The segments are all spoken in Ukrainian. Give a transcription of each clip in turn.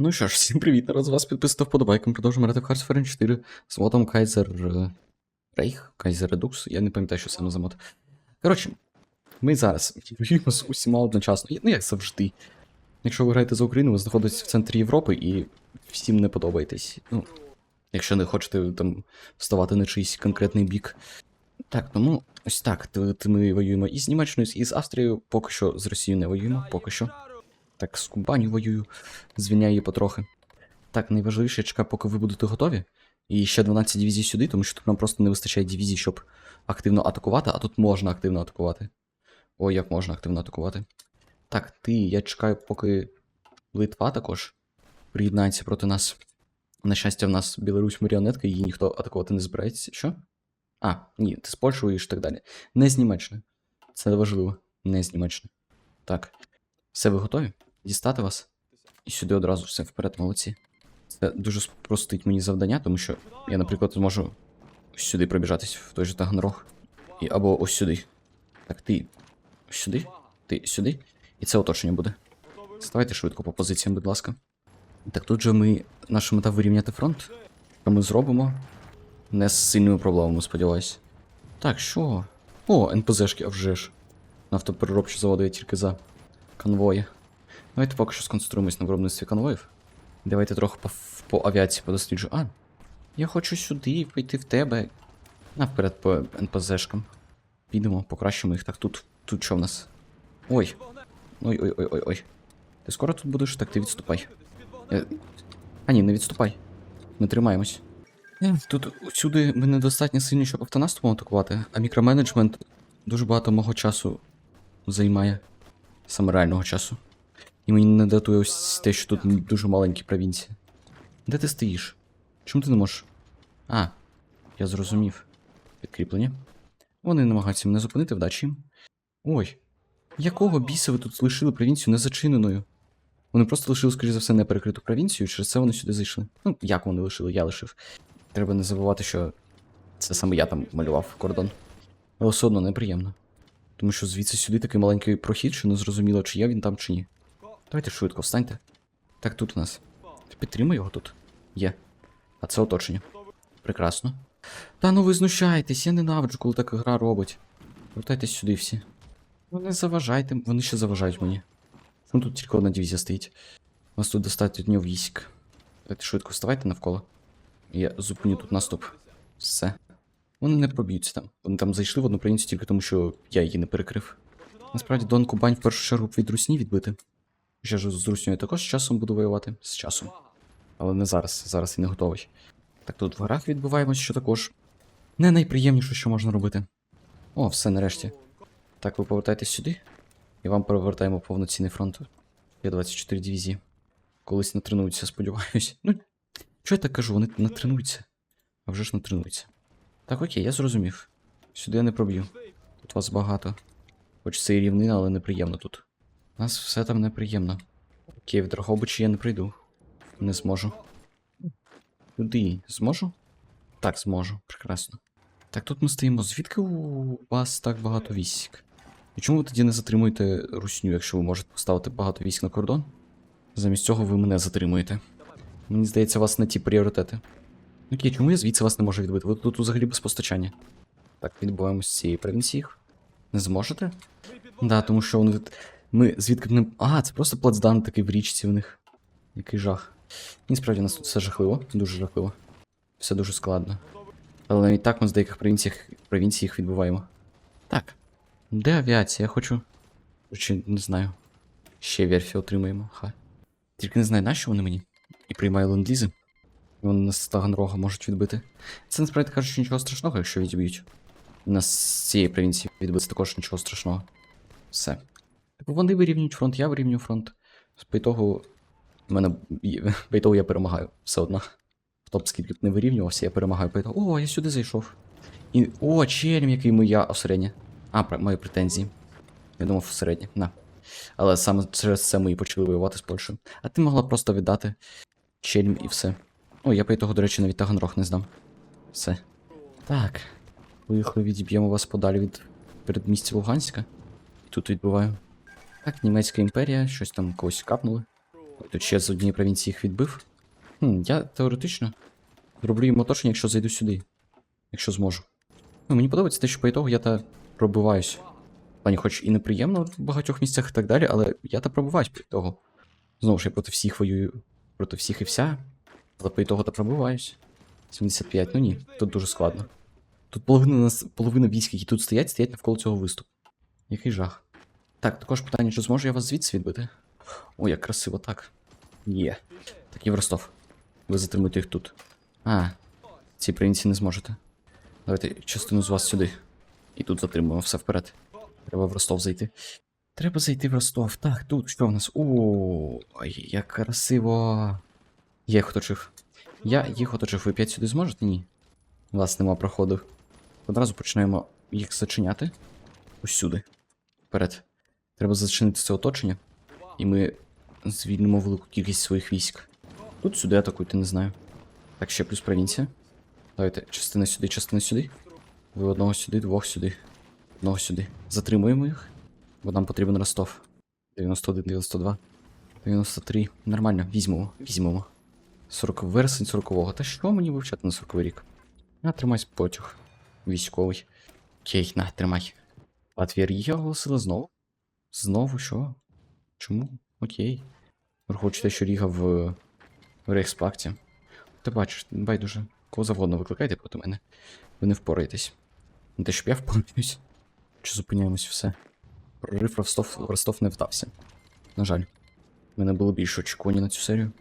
Ну що ж, всім привіт, народ, вас підписано вподобайком, продовжуємо грати в Hearts of 4 з модом Кайзер Рейх, Кайзер Редукс, я не пам'ятаю, що саме за мод. Коротше, ми зараз воюємо з усіма одночасно, ну як завжди. Якщо ви граєте за Україну, ви знаходитесь в центрі Європи і всім не подобаєтесь. Ну, якщо не хочете там вставати на чийсь конкретний бік. Так, тому ось так. Ми воюємо і з Німеччиною, і з Австрією, поки що з Росією не воюємо, поки що. Так, з Кубаню воюю, звільняю її потрохи. Так, найважливіше, чекаю, поки ви будете готові. І ще 12 дивізій сюди, тому що тут нам просто не вистачає дивізій, щоб активно атакувати, а тут можна активно атакувати. Ой, як можна активно атакувати. Так, ти, я чекаю, поки Литва також приєднається проти нас. На щастя, в нас Білорусь маріонетка, її ніхто атакувати не збирається. Що? А, ні, ти з Польщею воюєш і так далі. Не з Німеччини. Це важливо. Не з Німеччини. Так. Все, ви готові? Дістати вас? І сюди одразу все вперед, молодці. Це дуже спростить мені завдання, тому що я, наприклад, зможу сюди пробіжатись в той же Таганрог. І або ось сюди. Так, ти сюди, ти сюди. І це оточення буде. Ставайте швидко по позиціям, будь ласка. Так тут же ми. Наша мета вирівняти фронт. Що ми зробимо? Не з сильними проблемами, сподіваюсь. Так, що? О, НПЗшки, а вже ж. Нафтопереробчі заводи я тільки за конвої. Давайте поки що сконцентруємось на виробництві конвоїв. Давайте трохи по, по авіації подосліджу. А, я хочу сюди пойти в тебе. На вперед по НПЗшкам. Підемо, покращимо їх. Так, тут. Тут що в нас? Ой. Ой, ой, ой, ой, ой. Ти скоро тут будеш? Так, ти відступай. Е, А ні, не відступай. Ми тримаємось. Тут сюди ми недостатньо сильні, щоб автонаступом атакувати, а мікроменеджмент дуже багато мого часу займає. Саме реального часу. І мені не датує ось те, що тут дуже маленькі провінції. Де ти стоїш? Чому ти не можеш? А, я зрозумів. Підкріплення. Вони намагаються мене зупинити вдачі. їм. Ой. Якого біса ви тут лишили провінцію незачиненою? Вони просто лишили, скоріш за все, неперекриту провінцію, через це вони сюди зайшли. Ну, як вони лишили, я лишив. Треба не забувати, що це саме я там малював кордон. Але все одно неприємно. Тому що звідси сюди такий маленький прохід, що не зрозуміло, чи є він там, чи ні. Давайте швидко встаньте. Так, тут у нас. Підтримай його тут. Є. А це оточення. Прекрасно. Та ну ви знущаєтесь, я ненавиджу, коли така гра робить. Вертайтесь сюди всі. Ну не заважайте, вони ще заважають мені. Ну тут тільки одна дивізія стоїть. У нас тут достатньо військ. Давайте швидко вставайте навколо. Я зупиню тут наступ. Все. Вони не проб'ються там. Вони там зайшли в одну провінцію тільки тому, що я її не перекрив. Насправді Дон Кубань в першу чергу від Русні відбити. Ще ж з Руснею також з часом буду воювати. З часом. Але не зараз. Зараз я не готовий. Так тут в горах відбуваємось, що також. Не найприємніше, що можна робити. О, все нарешті. Так, ви повертаєтесь сюди. І вам перевертаємо повноцінний фронт. Є 24 дивізії. Колись натренуються, сподіваюся. Ну, що я так кажу, вони натренуються. А вже ж натренуються. Так, окей, я зрозумів. Сюди я не проб'ю. Тут вас багато. Хоч це і рівнина, але неприємно тут. У нас все там неприємно. Окей, в Дрогобичі я не прийду. Не зможу. Туди зможу? Так, зможу. Прекрасно. Так, тут ми стоїмо. Звідки у вас так багато військ? І чому ви тоді не затримуєте русню, якщо ви можете поставити багато військ на кордон? Замість цього ви мене затримуєте. Мені здається, у вас не ті пріоритети. Окей, чому я звідси вас не можу відбити? Ви тут взагалі без постачання. Так, відбуваємо з цієї провінції. Не зможете? Да, тому що вони. Ми звідки б не. А, це просто плацдарм такий в річці в них. Який жах. Ні, справді у нас тут все жахливо, дуже жахливо. Все дуже складно. Але навіть так ми з деяких провінціях, провінцій їх відбуваємо. Так. Де авіація? Я хочу. Чи не знаю. Ще верфі отримаємо. Ха. Тільки не знаю, нащо вони мені. І приймаю ленд-лізи. І Вони нас з Таганрога можуть відбити. Це насправді кажучи нічого страшного, якщо відб'ють. У нас з цієї провінції відбити також нічого страшного. Все. Вони вирівнюють фронт, я вирівнюю фронт. По ітогу. Мене по я перемагаю. Все одно. Б скільки б не вирівнювався, я перемагаю по. О, я сюди зайшов. І. О, черм, який моя осередня. А, про мої претензії. Я думав середнє. На. Але саме через це ми і почали воювати з Польщею. А ти могла просто віддати чельм і все. О, я по до речі, навіть Таганрог не здам. Все. Так. Поїхали, відіб'ємо вас подалі від передмістя Луганська. Тут відбуваю. Так, німецька імперія, щось там когось капнули. Тут ще з однієї провінції їх відбив. Хм, я теоретично зроблю їм оточення, якщо зайду сюди. Якщо зможу. Ну, мені подобається те, що по ітогу я та пробиваюсь. Плані, хоч і неприємно в багатьох місцях і так далі, але я та пробиваюсь по ітогу. Знову ж я проти всіх воюю, проти всіх і вся. Але по ітогу та пробиваюсь. 75, ну ні, тут дуже складно. Тут половина половина військ, які тут стоять, стоять навколо цього виступу. Який жах. Так, також питання, чи зможу я вас звідси відбити? О, як красиво так. Є. Так і в. Ви затримуєте їх тут. А, ці провінції не зможете. Давайте частину з вас сюди. І тут затримуємо все вперед. Треба в Ростов зайти. Треба зайти в Ростов. Так, тут що в нас? О, ой, як красиво. Я їх оточив. Я їх оточив. Ви п'ять сюди зможете? Ні. У нема проходу. Одразу починаємо їх зачиняти. Ось сюди. Вперед. Треба зачинити це оточення. І ми звільнимо велику кількість своїх військ. Тут сюди атакуйте, не знаю. Так, ще плюс провінція. Давайте, частина сюди, частина сюди. Ви одного сюди, двох сюди. Одного сюди. Затримуємо їх. Бо нам потрібен Ростов. 91, 92, 93. Нормально, візьмемо, візьмемо. 40 вересень 40-го. Та що мені вивчати на 40 рік? На, тримайся потяг. Військовий. Окей, на, тримай. Латвія Ріга оголосила знову. Знову що? Чому? Окей. Враховуючи що Ріга в, в Рейхспакті. Ти бачиш, байдуже. Кого завгодно викликайте проти мене. Ви не впораєтесь. Не те, щоб я впораюсь. Чи зупиняємось все? Прорив Ростов, Ростов не вдався. На жаль. У мене було більше очікування на цю серію.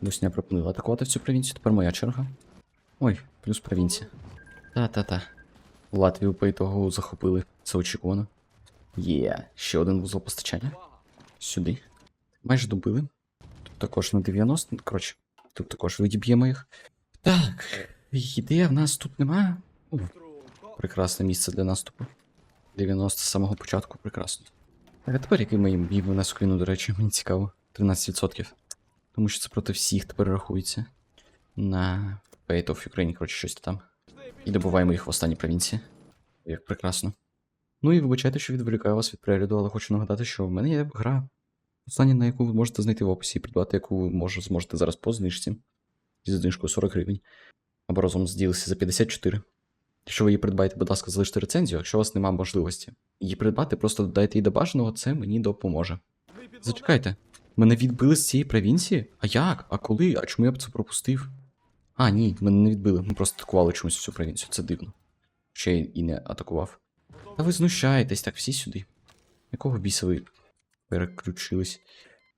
Босня пропонувала атакувати в цю провінцію, тепер моя черга. Ой, плюс провінція. Та-та-та. Латвію по ітогу захопили. Це очікувано. Є, ще один вузол постачання. Сюди. Майже добили. Тут також на 90. Коротше, тут також відіб'ємо їх. Так. Ідея в нас тут немає. Прекрасне місце для наступу. 90 з самого початку, прекрасно. А тепер який ми їм бій внесок війну, до речі, мені цікаво. 13%. Тому що це проти всіх тепер рахується. На Fate of Ukraine, коротше, щось там. І добуваємо їх в останній провінції. Як прекрасно. Ну і вибачайте, що відволікаю вас від перегляду, але хочу нагадати, що в мене є гра. Остання, на яку ви можете знайти в описі і придбати, яку ви може, зможете зараз по знижці. Зі знижкою 40 гривень. Або разом з DLC за 54. Якщо ви її придбаєте, будь ласка, залиште рецензію, якщо у вас немає можливості. Її придбати, просто додайте її до бажаного, це мені допоможе. Зачекайте, мене відбили з цієї провінції? А як? А коли? А чому я б це пропустив? А, ні, мене не відбили. Ми просто атакували чомусь всю провінцію. Це дивно. Ще і не атакував. Та ви знущаєтесь, так всі сюди. Якого біса ви переключились?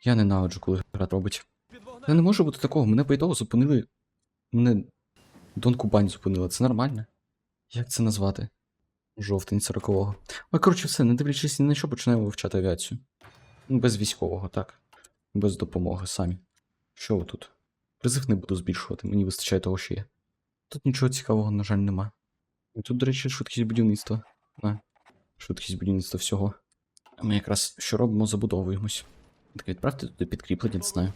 Я ненавиджу, коли гра робить. Та не може бути такого, мене по зупинили. Мене Дон Кубань зупинила, це нормально. Як це назвати? Жовтень 40-го. Ой, коротше, все, не дивлячись ні на що, починаємо вивчати авіацію. Ну, без військового, так. Без допомоги самі. Що ви тут? Призив не буду збільшувати, мені вистачає того, що є. Тут нічого цікавого, на жаль, нема. І тут, до речі, швидкість будівництва. На. Швидкість будівництва всього. Ми якраз що робимо, забудовуємось. Так відправте туди підкріплення, не знаю.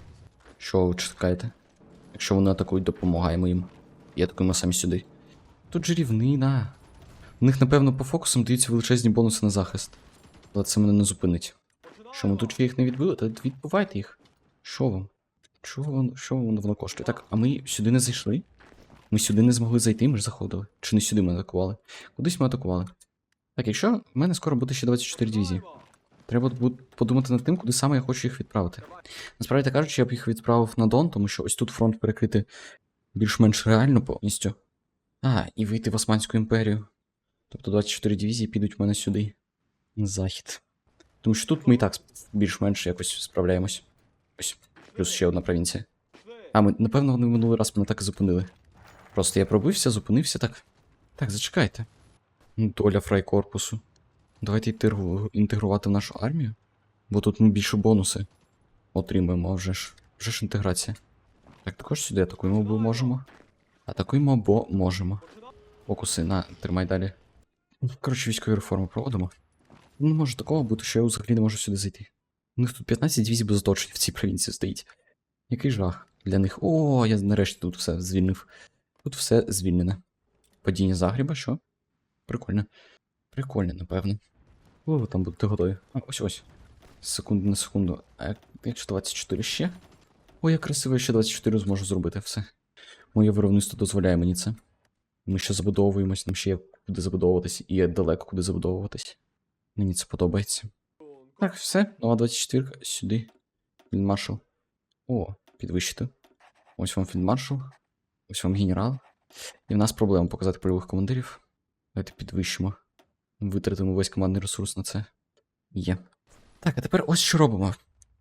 Що ви чекаєте? Якщо вони атакують, допомагаємо їм. І атакуємо самі сюди. Тут же рівнина. У них, напевно, по фокусам даються величезні бонуси на захист. Але це мене не зупинить. Що ми тут ще їх не відбили? Та відбивайте їх. Що вам? Чого воно, що воно воно коштує? Так, а ми сюди не зайшли? Ми сюди не змогли зайти, ми ж заходили. Чи не сюди ми атакували? Кудись ми атакували. Так, якщо в мене скоро буде ще 24 дивізії. Треба подумати над тим, куди саме я хочу їх відправити. Насправді кажучи, я б їх відправив на Дон, тому що ось тут фронт перекрити більш-менш реально повністю. А, і вийти в Османську імперію. Тобто 24 дивізії підуть в мене сюди. На захід. Тому що тут ми і так більш-менш якось справляємось. Ось, плюс ще одна провінція. А, ми, напевно, вони минулий раз мене так і зупинили. Просто я пробився, зупинився так. Так, зачекайте. Ну, Доля фрайкорпусу. Давайте інтегру- інтегрувати в нашу армію. Бо тут ми більше бонуси отримуємо, а вже ж. Вже ж інтеграція. Так, також сюди атакуємо, бо можемо. Атакуємо, бо можемо. Фокуси, на, тримай далі. Коротше, військові реформи проводимо. Ну, Не може такого бути, що я взагалі не можу сюди зайти. У них тут 15 дивізій без оточення в цій провінції стоїть. Який жах для них. О, я нарешті тут все звільнив. Тут все звільнене. Падіння Загріба, що? Прикольно. Прикольно, напевно. Коли ви там будете готові? А, ось ось. Секунду на секунду. А як- якщо 24 ще? Ой, як красиво, ще 24 зможу зробити все. Моє виробництво дозволяє мені це. Ми ще забудовуємось, нам ще є куди забудовуватись, і є далеко куди забудовуватись. Мені це подобається. Так, все. Нова 24 сюди. Фільдмаршал. О, підвищити. Ось вам фільдмаршал. Ось вам генерал. І в нас проблема показати польових командирів. Давайте підвищимо. Витратимо весь командний ресурс на це. Є. Так, а тепер ось що робимо.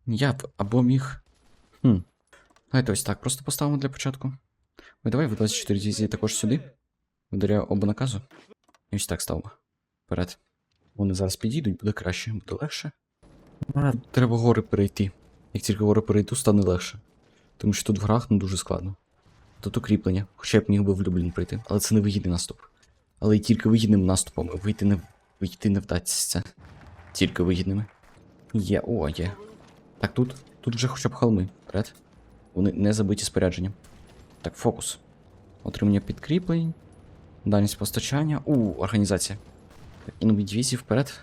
Я б або міг. Хм. Давайте ось так, просто поставимо для початку. Ой, давай в 24 дивізії також сюди. Вдаряю оба наказу. І ось так ставимо. Вперед. Вони зараз підійдуть, буде краще, буде легше. А, треба гори перейти. Як тільки гори перейду, стане легше. Тому що тут в грах ну, дуже складно. Тут укріплення, хоча б міг би в Люблін прийти, але це не вигідний наступ. Але тільки вигідним наступом вийти не, вийти не вдасться. Тільки вигідними. Є, о, є. Так, тут, тут вже хоча б холми. Вперед. Вони не забиті спорядженням. Так, фокус. Отримання підкріплень. Дальність постачання. У, організація. Так, і дивізії вперед.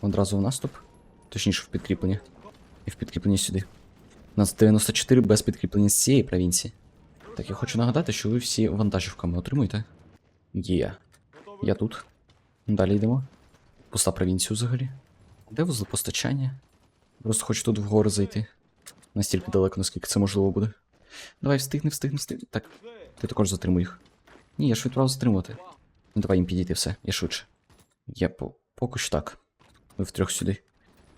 Одразу в наступ. Точніше, в підкріплення. І в підкріплення сюди. У нас 94 без підкріплення з цієї провінції. Так, я хочу нагадати, що ви всі вантажівками отримуєте. Є. Я тут. Далі йдемо. Пуста провінція взагалі. Де вузли постачання? Просто хочу тут вгору зайти. Настільки далеко, наскільки це можливо буде. Давай, встигни, встигни, встигни. Так, ти також затримуй їх. Ні, я ж відправив затримувати. Ну давай їм підійти все, я швидше. Я по... поки що так. Ви втрьох сюди.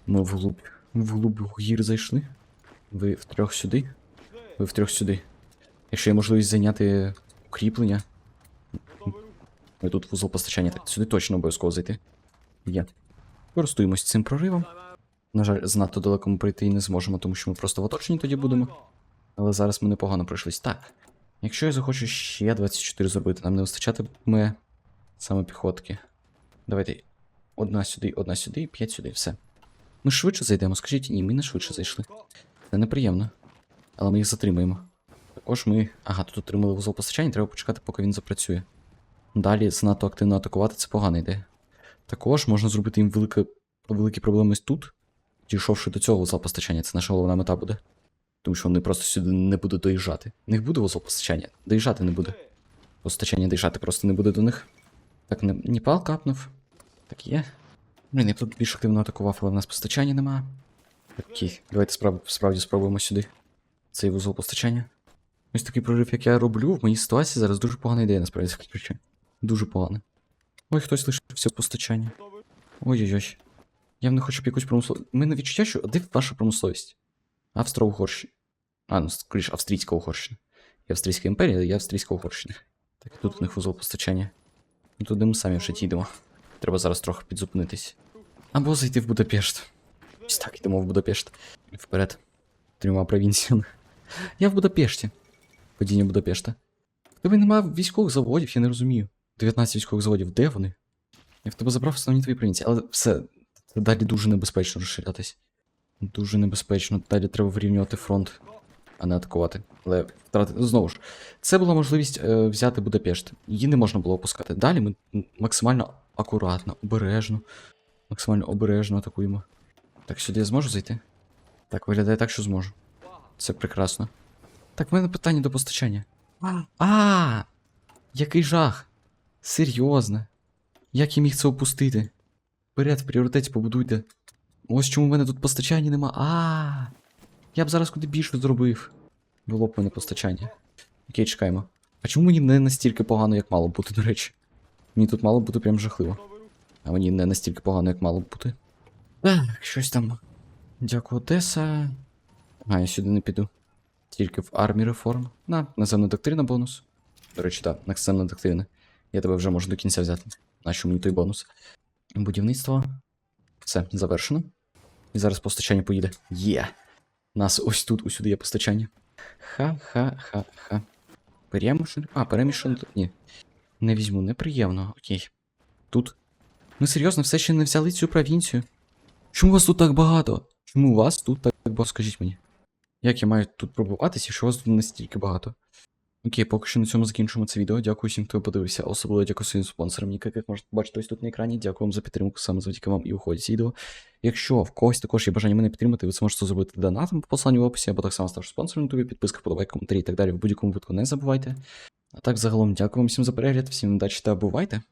Ми вглуб. Вглуб гір зайшли. Ви втрьох сюди. Ви втрьох сюди. Якщо є можливість зайняти укріплення. Ми тут вузол постачання, так сюди точно обов'язково зайти. Є. Користуємось цим проривом. На жаль, занадто далеко ми прийти і не зможемо, тому що ми просто в оточенні тоді будемо. Але зараз ми непогано пройшлись. Так. Якщо я захочу ще 24 зробити, нам не вистачатиме саме піхотки. Давайте. Одна сюди, одна сюди, і 5 сюди, все. Ми швидше зайдемо, скажіть, ні, ми не швидше зайшли. Це неприємно. Але ми їх затримаємо. Також ми. Ага, тут отримали вузол постачання, треба почекати, поки він запрацює. Далі занадто активно атакувати це погана ідея. Також можна зробити їм велике, великі проблеми тут, дійшовши до цього вузла постачання, це наша головна мета буде. Тому що вони просто сюди не будуть доїжджати. В них буде вузол постачання, доїжджати не буде. Постачання доїжджати просто не буде до них. Так, не, Ніпал капнув. Так є. Блін, я тут більш активно атакував, але в нас постачання нема. Окей, давайте справ, справді спробуємо сюди. Цей вузол постачання. Ось такий прорив, як я роблю, в моїй ситуації зараз дуже погана ідея, насправді скажучи. Дуже погана. Ой, хтось лишився постачання. Ой-ой-ой. Я не хочу б якусь промисловість. Мене відчуття, що де ваша промисловість? Австро-Угорщина. А, ну, скоріш, Австрійська Угорщина. Я Австрійська імперія, я Австрійська Угорщина. Так, і тут у них вузол постачання. Ну, туди ми самі вже йдемо. Треба зараз трохи підзупинитись. Або зайти в Будапешт. Ось так, йдемо в Будапешт. Вперед. Трьома провінціями. Я в Будапешті. Падіння Будапешта. В тебе немає військових заводів, я не розумію. 19 військових заводів, де вони? Я в тебе забрав основні твої провінції, але все, це далі дуже небезпечно розширятись. Дуже небезпечно. Далі треба вирівнювати фронт, а не атакувати. Але втратити. Знову ж, це була можливість е, взяти Будапешт. Її не можна було опускати. Далі ми максимально акуратно, обережно, максимально обережно атакуємо. Так, сюди я зможу зайти? Так, виглядає так, що зможу. Це прекрасно. Так, в мене питання до постачання. А який жах! Серйозно. Як я міг це опустити? Вперед, в пріоритеті побудуйте. Ось чому в мене тут постачання нема. А. Я б зараз куди більше зробив. Було б мене постачання. Окей, чекаємо. А чому мені не настільки погано, як мало бути, до речі? Мені тут мало бути прям жахливо. А мені не настільки погано, як мало бути. Так, щось там. Дякую, Одеса. А, я сюди не піду. Тільки в армії реформ. На, наземна доктрина бонус. До речі, так, наземна доктрина. Я тебе вже можу до кінця взяти. Нащо мені той бонус? Будівництво. Все, завершено. І зараз постачання поїде. Є! Нас ось тут, усюди є постачання. Ха-ха-ха-ха. Перемішано. А, перемішано тут. Ні. Не візьму, неприємно. Окей. Тут. Ми серйозно все ще не взяли цю провінцію. Чому вас тут так багато? Чому вас тут так багато? Скажіть мені. Як я маю тут пробуватися, якщо вас тут настільки багато? Окей, поки що на цьому закінчимо це відео. Дякую всім, хто подивився. Особливо дякую своїм спонсорам, яких можете бачити ось тут на екрані. Дякую вам за підтримку саме завдяки вам і уході з відео. Якщо в когось також є бажання мене підтримати, ви це можете зробити донатом по посиланню в описі, або так само ставши спонсором на тобі, підписка, подобай, коментарі і так далі. В будь-якому випадку не забувайте. А так, загалом, дякую вам всім за перегляд, всім удачі та бувайте!